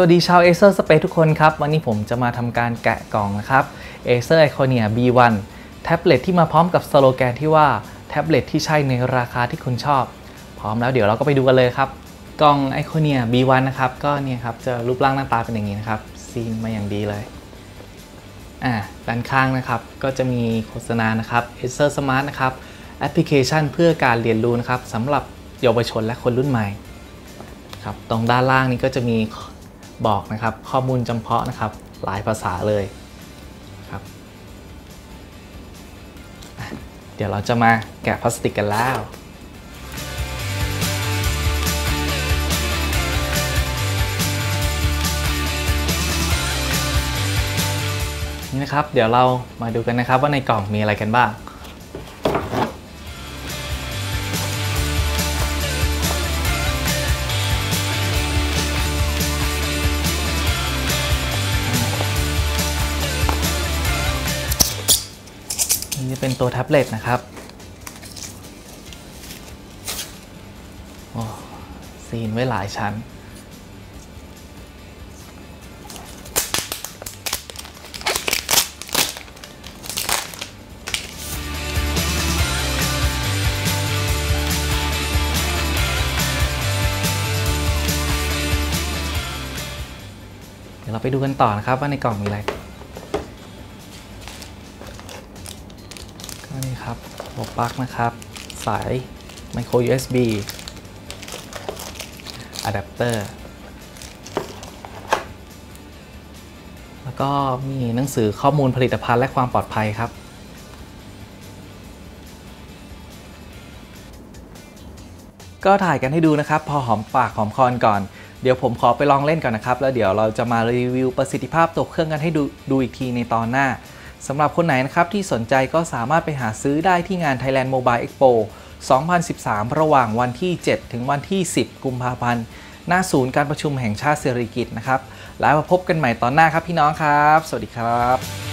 สวัสดีชาว Acer Space ทุกคนครับ วันนี้ผมจะมาทำการแกะกล่องนะครับ Acer Iconia B1 แท็บเล็ตที่มาพร้อมกับสโลแกนที่ว่า แท็บเล็ตที่ใช่ในราคาที่คุณชอบ พร้อมแล้วเดี๋ยวเราก็ไปดูกันเลยครับ กล่อง Iconia B1 นะครับ ก็เนี่ยครับจะรูปร่างหน้าตาเป็นอย่างนี้นะครับ ซีนมาอย่างดีเลย อ่าด้านข้างนะครับก็จะมีโฆษณานะครับ Acer Smart นะครับแอปพลิเคชันเพื่อการเรียนรู้นะครับสำหรับเยาวชนและคนรุ่นใหม่ครับตรงด้านล่างนี้ก็จะมี บอกนะครับข้อมูลจำเพาะนะครับหลายภาษาเลยครับเดี๋ยวเราจะมาแกะพลาสติกกันแล้วนี่นะครับเดี๋ยวเรามาดูกันนะครับว่าในกล่องมีอะไรกันบ้าง นี่จะเป็นตัวแท็บเล็ตนะครับโอ้ซีนไว้หลายชั้น เดี๋ยวเราไปดูกันต่อนะครับว่าในกล่องมีอะไร ก็นี่ครับหัวปลั๊กนะครับ สาย micro USB อะแดปเตอร์ แล้วก็มีหนังสือข้อมูลผลิตภัณฑ์และความปลอดภัยครับ ก็ถ่ายกันให้ดูนะครับ พอหอมปากหอมคอนก่อนเดี๋ยวผมขอไปลองเล่นก่อนนะครับ แล้วเดี๋ยวเราจะมารีวิวประสิทธิภาพตัวเครื่องกันให้ดูดูอีกทีในตอนหน้า สำหรับคนไหนนะครับที่สนใจก็สามารถไปหาซื้อได้ที่งาน Thailand Mobile Expo 2013 ระหว่างวันที่ 7 ถึงวันที่ 10 กุมภาพันธ์ หน้าศูนย์การประชุมแห่งชาติเศรษฐกิจนะครับ แล้วมาพบกันใหม่ตอนหน้าครับพี่น้องครับ สวัสดีครับ